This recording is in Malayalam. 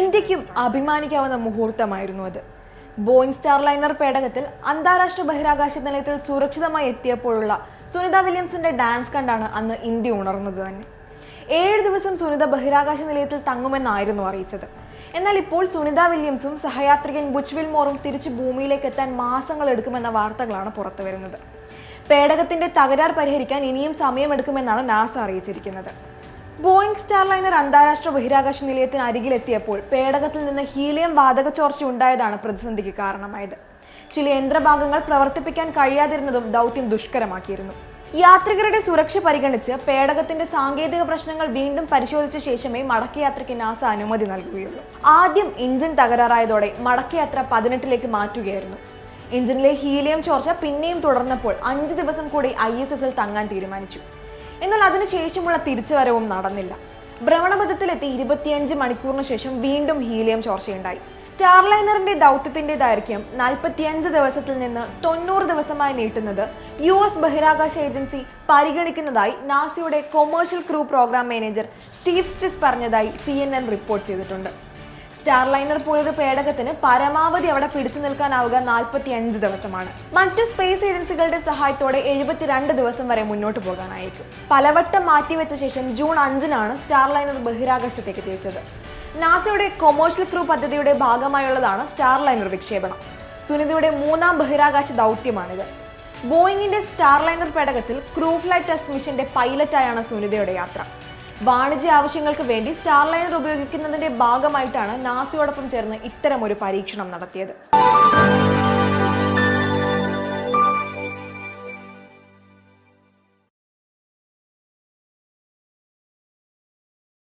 ഇന്ത്യക്കും അഭിമാനിക്കാവുന്ന മുഹൂർത്തമായിരുന്നു അത്. ബോയിങ് സ്റ്റാർ ലൈനർ പേടകത്തിൽ അന്താരാഷ്ട്ര ബഹിരാകാശ നിലയത്തിൽ സുരക്ഷിതമായി എത്തിയപ്പോഴുള്ള സുനിത വില്യംസിന്റെ ഡാൻസ് കണ്ടാണ് അന്ന് ഇന്ത്യ ഉണർന്നത് തന്നെ. ഏഴ് ദിവസം സുനിത ബഹിരാകാശ നിലയത്തിൽ തങ്ങുമെന്നായിരുന്നു അറിയിച്ചത്. എന്നാൽ ഇപ്പോൾ സുനിത വില്യംസും സഹയാത്രികൻ ബുച്ച് മോറും തിരിച്ച് ഭൂമിയിലേക്ക് എത്താൻ മാസങ്ങൾ എടുക്കുമെന്ന വാർത്തകളാണ് പുറത്തു വരുന്നത്. പേടകത്തിന്റെ തകരാർ പരിഹരിക്കാൻ ഇനിയും സമയമെടുക്കുമെന്നാണ് നാസ അറിയിച്ചിരിക്കുന്നത്. ബോയിങ് സ്റ്റാർലൈനർ അന്താരാഷ്ട്ര ബഹിരാകാശ നിലയത്തിന് അരികിലെത്തിയപ്പോൾ പേടകത്തിൽ നിന്ന് ഹീലിയം വാതക ചോർച്ച ഉണ്ടായതാണ് പ്രതിസന്ധിക്ക് കാരണമായത്. ചില യന്ത്രഭാഗങ്ങൾ പ്രവർത്തിപ്പിക്കാൻ കഴിയാതിരുന്നതും ദൗത്യം ദുഷ്കരമാക്കിയിരുന്നു. യാത്രികരുടെ സുരക്ഷ പരിഗണിച്ച് പേടകത്തിന്റെ സാങ്കേതിക പ്രശ്നങ്ങൾ വീണ്ടും പരിശോധിച്ച ശേഷമേ മടക്കയാത്രയ്ക്ക് നാസ അനുമതി നൽകുകയുള്ളൂ. ആദ്യം എഞ്ചിൻ തകരാറായതോടെ മടക്കയാത്ര പതിനെട്ടിലേക്ക് മാറ്റുകയായിരുന്നു. എഞ്ചിനിലെ ഹീലിയം ചോർച്ച പിന്നെയും തുടർന്നപ്പോൾ അഞ്ച് ദിവസം കൂടി ഐ തങ്ങാൻ തീരുമാനിച്ചു. എന്നാൽ അതിനുശേഷമുള്ള തിരിച്ചുവരവും നടന്നില്ല. ഭ്രമണപഥത്തിലെത്തി ഇരുപത്തിയഞ്ച് മണിക്കൂറിന് ശേഷം വീണ്ടും ഹീലിയം ചോർച്ചയുണ്ടായി. സ്റ്റാർലൈനറിന്റെ ദൗത്യത്തിന്റെ ദൈർഘ്യം നാൽപ്പത്തിയഞ്ച് ദിവസത്തിൽ നിന്ന് തൊണ്ണൂറ് ദിവസമായി നീട്ടുന്നത് യു എസ് ബഹിരാകാശ ഏജൻസി പരിഗണിക്കുന്നതായി നാസയുടെ commercial crew program manager Steve Stich പറഞ്ഞതായി സി റിപ്പോർട്ട് ചെയ്തിട്ടുണ്ട്. സ്റ്റാർലൈനർ പോലൊരു പേടകത്തിന് പരമാവധി അവിടെ പിടിച്ചു നിൽക്കാനാവുക നാൽപ്പത്തി അഞ്ച് ദിവസമാണ്. മറ്റു സ്പേസ് ഏജൻസികളുടെ സഹായത്തോടെ എഴുപത്തിരണ്ട് ദിവസം വരെ മുന്നോട്ട് പോകാനായിരിക്കും. പലവട്ടം മാറ്റിവെച്ച ശേഷം ജൂൺ അഞ്ചിനാണ് സ്റ്റാർലൈനർ ബഹിരാകാശത്തേക്ക് തിരിച്ചത്. നാസയുടെ കൊമേഴ്ഷ്യൽ ക്രൂ പദ്ധതിയുടെ ഭാഗമായുള്ളതാണ് സ്റ്റാർലൈനർ വിക്ഷേപണം. സുനിതയുടെ മൂന്നാം ബഹിരാകാശ ദൗത്യമാണിത്. ബോയിങ്ങിന്റെ സ്റ്റാർലൈനർ പേടകത്തിൽ ക്രൂ ഫ്ലൈറ്റ് ടെസ്റ്റ് മിഷന്റെ പൈലറ്റായാണ് സുനിതയുടെ യാത്ര. വാണിജ്യ ആവശ്യങ്ങൾക്ക് വേണ്ടി സ്റ്റാർലൈനർ ഉപയോഗിക്കുന്നതിന്റെ ഭാഗമായിട്ടാണ് നാസയോടൊപ്പം ചേർന്ന് ഇത്തരമൊരു പരീക്ഷണം നടത്തിയത്.